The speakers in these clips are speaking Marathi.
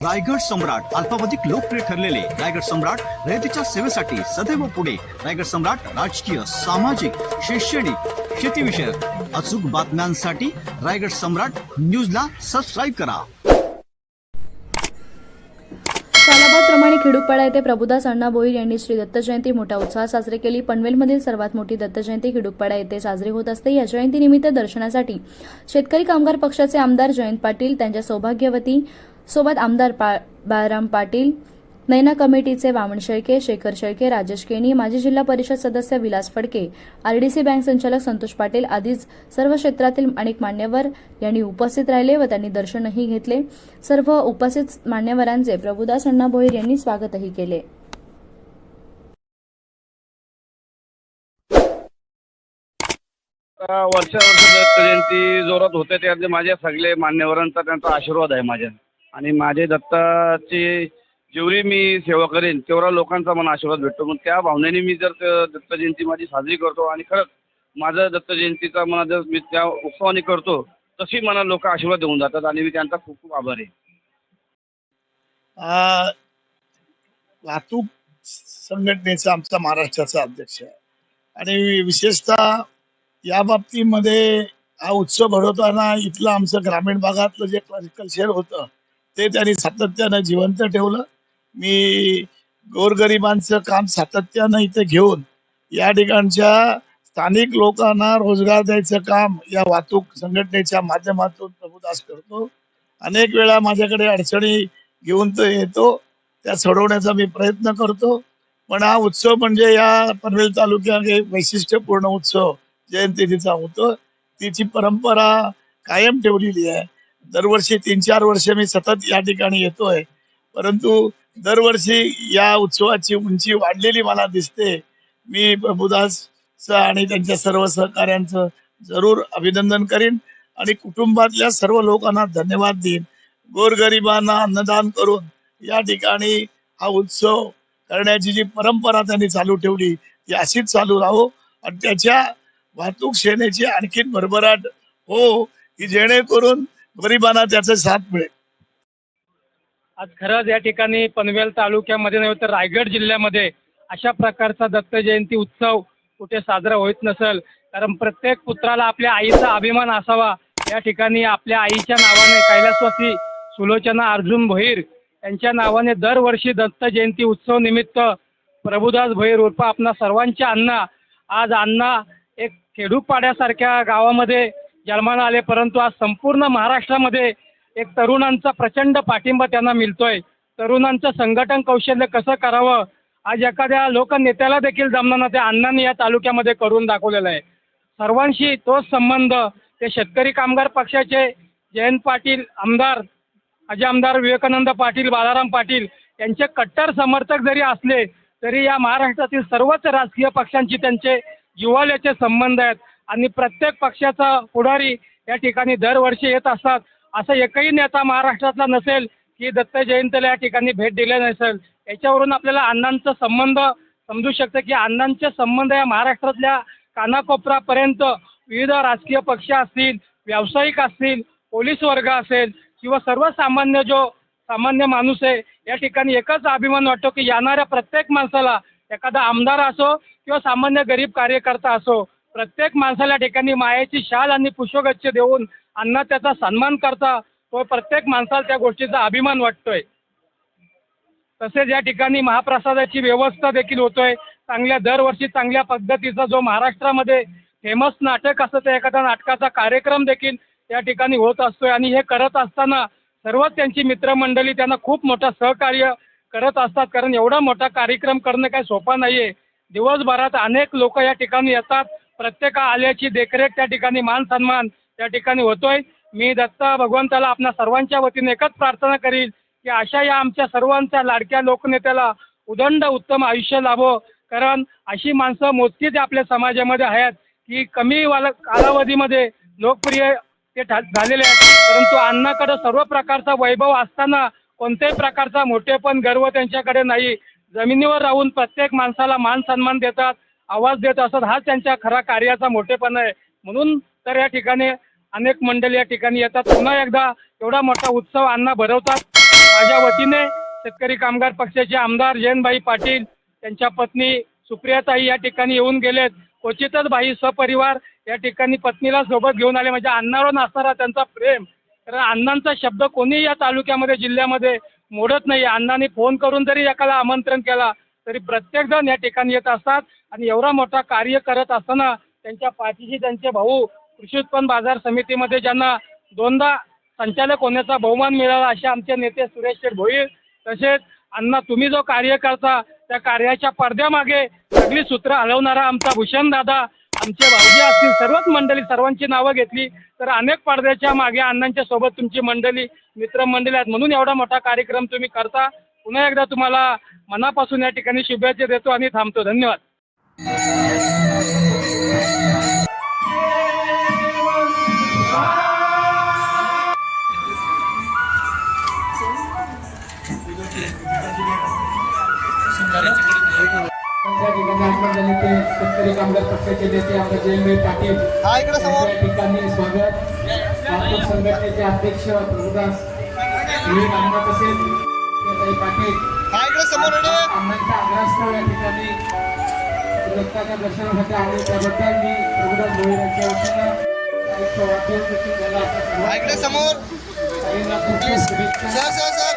रायगड सम्राट अल्पावधिक लोकप्रिय ठरलेले रायगड सम्राट रयतेच्या सेवेसाठी सदैव पुढे. रायगड सम्राट राजकीय सामाजिक शैक्षणिक शेतीविषयक अचूक बातम्यांसाठी रायगड सम्राट न्यूजला सबस्क्राईब करा. प्रमाणे खेडूपाडा येथे प्रभुदास अण्णा बोईर यांनी श्री दत्त जयंती मोठ्या उत्साहात साजरी केली. पनवेलमधील सर्वात मोठी दत्त जयंती खेडूपाडा येथे साजरी होत असते. या जयंतीनिमित्त दर्शनासाठी शेतकरी कामगार पक्षाचे आमदार जयंत पाटील त्यांच्या सौभाग्यवती सोबत आमदार पा बाळाराम पाटील नैना कमिटीचे वामन शेळके शेखर शेळके राजेश केनी माजी जिल्हा परिषद सदस्य विलास फडके आरडीसी बँक संचालक संतोष पाटील आदीच सर्व क्षेत्रातील अनेक मान्यवर यांनी उपस्थित राहिले व त्यांनी दर्शनही घेतले. सर्व उपस्थित मान्यवरांचे प्रभुदास अण्णा भोईर यांनी स्वागतही केले. वर्षा वर्ष जयंती जोरात होते त्यातले माझ्या सगळे मान्यवरांचा त्यांचा आशीर्वाद आहे माझ्या. आणि माझे दत्ताची जेवढी मी सेवा करेन तेवढा लोकांचा मला आशीर्वाद भेटतो. मग त्या भावनेने मी जर दत्त जयंती माझी साजरी करतो आणि खरंच माझं दत्त जयंतीचा मला जर मी त्या उत्सवाने करतो तशी मला लोक आशीर्वाद देऊन जातात आणि मी त्यांचा खूप खूप आभारी आहे. वाहतूक संघटनेचा आमचा महाराष्ट्राचा अध्यक्ष आहे. आणि विशेषतः या बाबतीमध्ये हा उत्सव भरवताना इथलं आमचं ग्रामीण भागातलं जे क्लरिकल शेअर होतं ते त्यांनी सातत्यानं जिवंत ठेवलं. मी गोरगरिबांचं काम सातत्यानं इथे घेऊन या ठिकाणच्या स्थानिक लोकांना रोजगार द्यायचं काम या वाहतूक संघटनेच्या माध्यमातून प्रभुदास करतो. अनेक वेळा माझ्याकडे अडचणी घेऊन तो येतो. त्या सोडवण्याचा मी प्रयत्न करतो. पण हा उत्सव म्हणजे या पनवेल तालुक्यात वैशिष्ट्यपूर्ण उत्सव. जयंती तिचा होतो. तिची परंपरा कायम ठेवलेली आहे. दरवर्षी तीन चार वर्ष मी सतत या ठिकाणी येतोय. परंतु दरवर्षी या उत्सवाची उंची वाढलेली मला दिसते. मी प्रभुदास आणि त्यांच्या सर्व सहकाऱ्यांचं जरूर अभिनंदन करीन आणि कुटुंबातल्या सर्व लोकांना धन्यवाद देईन. गोरगरिबांना अन्नदान करून या ठिकाणी हा उत्सव करण्याची जी परंपरा त्यांनी चालू ठेवली ती अशीच चालू राहो. आणि त्याच्या वाहतूक सेनेची आणखीन भरभराट हो की जेणेकरून गरिबांना त्याचा साथ मिळेल. आज खरंच या ठिकाणी पनवेल तालुक्यामध्ये नव्हे तर रायगड जिल्ह्यामध्ये अशा प्रकारचा दत्त जयंती उत्सव कुठे साजरा होत नसेल. कारण प्रत्येक पुत्राला आपल्या आईचा अभिमान असावा. या ठिकाणी आपल्या आईच्या नावाने कैलासवासी सुलोचना अर्जुन भोईर यांच्या नावाने दरवर्षी दत्त जयंती उत्सव निमित्त प्रभुदास भोईर उर्फ आपणा सर्वांच्या अण्णा. आज अण्णा एक खेडूपाड्यासारख्या गावामध्ये जन्माला आले परंतु आज संपूर्ण महाराष्ट्रामध्ये एक तरुणांचा प्रचंड पाठिंबा त्यांना मिळतोय. तरुणांचं संघटन कौशल्य कसं करावं? आज एखाद्या लोकनेत्याला देखील जमणार त्या अण्णांनी या तालुक्यामध्ये करून दाखवलेलं आहे. सर्वांशी तोच संबंध ते शेतकरी कामगार पक्षाचे जयंत पाटील आमदार अजय आमदार विवेकानंद पाटील बालाराम पाटील यांचे कट्टर समर्थक जरी असले तरी या महाराष्ट्रातील सर्वच राजकीय पक्षांची त्यांचे जिवाल्याचे संबंध आहेत. आणि प्रत्येक पक्षाचा पुढारी या ठिकाणी दरवर्षी येत असतात. असा एकही नेता महाराष्ट्रातला नसेल की दत्त जयंतीला या ठिकाणी भेट दिले नसेल. याच्यावरून आपल्याला अण्णांचा संबंध समजू शकतं की अण्णांचे संबंध या महाराष्ट्रातल्या कानाकोपरापर्यंत विविध राजकीय पक्ष असतील व्यावसायिक असतील पोलीस वर्ग असेल किंवा सर्वसामान्य जो सामान्य माणूस आहे या ठिकाणी एकच अभिमान वाटतो की येणाऱ्या प्रत्येक माणसाला एखादा आमदार असो किंवा सामान्य गरीब कार्यकर्ता असो प्रत्येक माणसाला या ठिकाणी मायेची शाल आणि पुष्पगच्छ देऊन अण्णा त्याचा सन्मान करता तो प्रत्येक माणसाला त्या गोष्टीचा अभिमान वाटतोय. तसेच या ठिकाणी महाप्रसादाची व्यवस्था देखील होतोय. चांगल्या दरवर्षी चांगल्या पद्धतीचा जो महाराष्ट्रामध्ये फेमस नाटक असतं त्या एखाद्या नाटकाचा कार्यक्रम देखील या ठिकाणी होत असतोय. आणि हे करत असताना सर्वच त्यांची मित्रमंडळी त्यांना खूप मोठं सहकार्य करत असतात. कारण एवढा मोठा कार्यक्रम करणं काही सोपा नाही आहे दिवसभरात अनेक लोक या ठिकाणी येतात. प्रत्येका आल्याची देखरेख त्या ठिकाणी मान सन्मान त्या ठिकाणी होतोय. मी दत्ता भगवंताला आपल्या सर्वांच्या वतीने एकच प्रार्थना करील की अशा या आमच्या सर्वांच्या लाडक्या लोकनेत्याला उदंड उत्तम आयुष्य लाभो. कारण अशी माणसं मोजकीच आपल्या समाजामध्ये आहेत की कमी वाला कालावधीमध्ये लोकप्रिय ते ठा झालेले आहेत. परंतु अण्णाकडे सर्व प्रकारचा वैभव असताना कोणत्याही प्रकारचा मोठेपण गर्व त्यांच्याकडे नाही. जमिनीवर राहून प्रत्येक माणसाला मान सन्मान देतात. आवाज देत असत हाच त्यांच्या खरा कार्याचा मोठेपणा आहे. म्हणून तर या ठिकाणी अनेक मंडळी या ठिकाणी येतात. पुन्हा एकदा एवढा मोठा उत्सव अण्णा भरवतात. माझ्या वतीने शेतकरी कामगार पक्षाचे आमदार जयंतभाई पाटील त्यांच्या पत्नी सुप्रियाताई या ठिकाणी येऊन गेलेत. क्वचितच बाई सपरिवार या ठिकाणी पत्नीला सोबत घेऊन आले. म्हणजे अण्णावर असणारा त्यांचा प्रेम. कारण अण्णांचा शब्द कोणीही या तालुक्यामध्ये जिल्ह्यामध्ये मोडत नाही. अण्णांनी फोन करून जरी एकाला आमंत्रण केला तरी प्रत्येकजण या ठिकाणी येत असतात आणि एवढा मोठा कार्य करत असताना त्यांच्या पाठीशी त्यांचे भाऊ कृषी उत्पन्न बाजार समितीमध्ये ज्यांना दोनदा संचालक होण्याचा बहुमान मिळाला असे आमचे नेते सुरेश शेठ भोईर तसेच अण्णा तुम्ही जो कार्य करता त्या कार्याच्या पडद्यामागे सगळी सूत्र हलवणारा आमचा भूषण दादा आमचे भाऊजी असतील सर्वच मंडळी सर्वांची नावं घेतली तर अनेक पडद्याच्या मागे अण्णांच्या सोबत तुमची मंडळी मित्रमंडळी आहेत. म्हणून एवढा मोठा कार्यक्रम तुम्ही करता. पुन्हा एकदा तुम्हाला मनापासून या ठिकाणी शुभेच्छा देतो आणि थांबतो. धन्यवाद. शेतकरी कामगार पक्षाचे नेते आमदार जयंतभाई पाटील या ठिकाणी स्वागत संघटनेचे अध्यक्ष प्रभुदास तसेच पाटील. अण्णांच्या आग्रहास्तव या ठिकाणी. दत्ताच्या दर्शनासाठी आले त्याबद्दल मी प्रभुदास भोईर यांच्या वतीनं शुभेच्छा. Sir sir sir.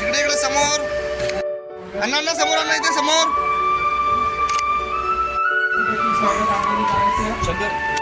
इकडे इकडे समोर. अण्णांना समोर आणा इथे समोर. स्वागत करायचं